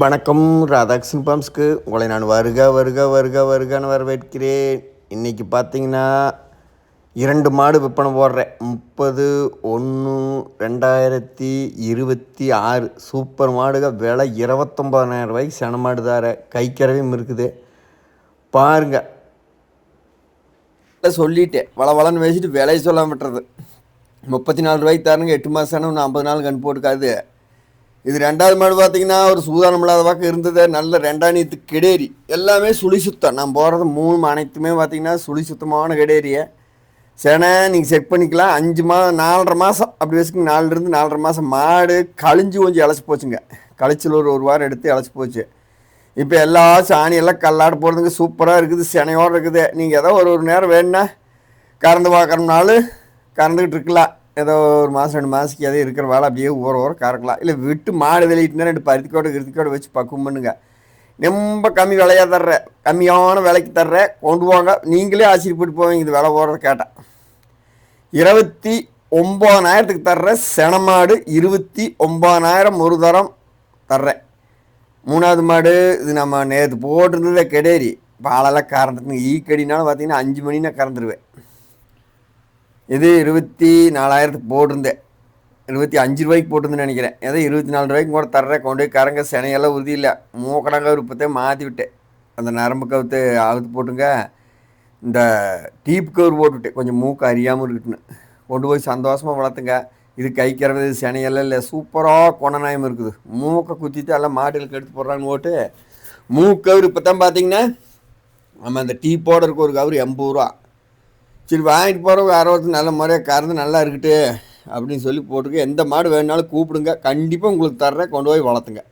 வணக்கம் ராதாகிருஷ்ணன் பாம்ஸ்க்கு உங்களை நான் வருக வருக வருக வருகன்னு வரவேற்கிறேன். இன்றைக்கி பார்த்தீங்கன்னா இரண்டு மாடு விற்பனை போடுறேன். முப்பது ஒன்று ரெண்டாயிரத்தி இருபத்தி ஆறு. சூப்பர் மாடுக விலை இருபத்தொம்பதாயிரம் ரூபாய்க்கு சென மாடு தார கைக்கரவையும் இருக்குது. பாருங்கள் சொல்லிட்டேன். வள வளன்னு பேசிட்டு விலையை சொல்ல விட்டுறது. முப்பத்தி நாலு ரூபாய்க்கு தாருங்க எட்டு மாதம் இன்னும் ஐம்பது நாள் கண் போட்டுக்காது. இது ரெண்டாவது மாடு பார்த்தீங்கன்னா ஒரு சூதானம் இல்லாத பக்கம் இருந்தது. நல்ல ரெண்டாணியத்து கிடேரி. எல்லாமே சுழி சுத்தம். நான் போகிறது மூணு அனைத்துமே பார்த்தீங்கன்னா சுழி சுத்தமான கிடேரிய. சேனை நீங்கள் செக் பண்ணிக்கலாம். அஞ்சு மா நாலரை மாதம் அப்படி வச்சுக்கோங்க. நாலுலேருந்து நாலரை மாதம் மாடு கழிஞ்சு கொஞ்சம் இழைச்சி போச்சுங்க. கழிச்சல் ஒரு ஒரு வாரம் எடுத்து இழைச்சி போச்சு. இப்போ எல்லா சாணியெல்லாம் கல்லாட போகிறதுக்கு சூப்பராக இருக்குது. சினையோடு இருக்குது. நீங்கள் ஏதோ ஒரு ஒரு நேரம் வேணுன்னா கறந்து பார்க்குறோம்னாலும் கறந்துக்கிட்டு இருக்கலாம். ஏதோ ஒரு மாதம் ரெண்டு மாதத்துக்கு எதாவது இருக்கிற வேலை அப்படியே ஊற ஊற கறக்கலாம். இல்லை விட்டு மாடு வெளியிட்டுனா ரெண்டு பருத்திக்கோடு கிருத்திக்கோட்டை வச்சு பக்குவம் பண்ணுங்க. ரொம்ப கம்மி விலையாக தர்ற கம்மியான விலைக்கு தர்ற கொண்டு வாங்க. நீங்களே ஆச்சரியப்பட்டு போவீங்க இது விலை போடுறத கேட்டால் இருபத்தி ஒம்பதாயிரத்துக்கு தர்ற செனமாடு இருபத்தி ஒம்பதாயிரம் ஒரு தரம் தர்றேன். மூணாவது மாடு இது நம்ம நேற்று போட்டிருந்ததே கெடேரி. பாலெல்லாம் கறந்துட்டுங்க. ஈ கடினாலும் பார்த்தீங்கன்னா அஞ்சு மணினா கறந்துருவேன். இது இருபத்தி நாலாயிரத்துக்கு போட்டிருந்தேன். இருபத்தி அஞ்சு ரூபாய்க்கு போட்டிருந்தேன்னு நினைக்கிறேன். ஏதோ இருபத்தி நாலு ரூபாய்க்கு கூட தர்றேன். கொண்டு போய் கரங்க சினையெல்லாம் உறுதி இல்லை. மூக்கடங்க விருப்பத்தை மாற்றி விட்டேன். அந்த நரம்பு கவுத்து அவுத்து போட்டுங்க. இந்த டீப் கவர் போட்டுவிட்டேன் கொஞ்சம் மூக்கு அறியாமல் இருக்கட்டுன்னு கொண்டு போய் சந்தோஷமாக வளர்த்துங்க. இது கைக்கிறது சினையெல்லாம் இல்லை. சூப்பராக கொணநாயம் இருக்குது. மூக்கை குத்திட்டு எல்லாம் மாடுகளுக்கு எடுத்து போடுறான்னு போட்டு மூக்கவர் இப்போ தான் பார்த்தீங்கன்னா நம்ம அந்த டீ போடுறதுக்கு ஒரு கவர் எண்பது ரூபா. சரி வாங்கிட்டு போகிறவங்க அறுபத்தி நல்ல முறையாக கறந்து நல்லா இருக்கட்டு அப்படின்னு சொல்லி போட்டுக்க எந்த மாடு வேணுனாலும் கூப்பிடுங்க. கண்டிப்பாக உங்களுக்கு தர்றேன். கொண்டு போய் வளர்த்துங்க.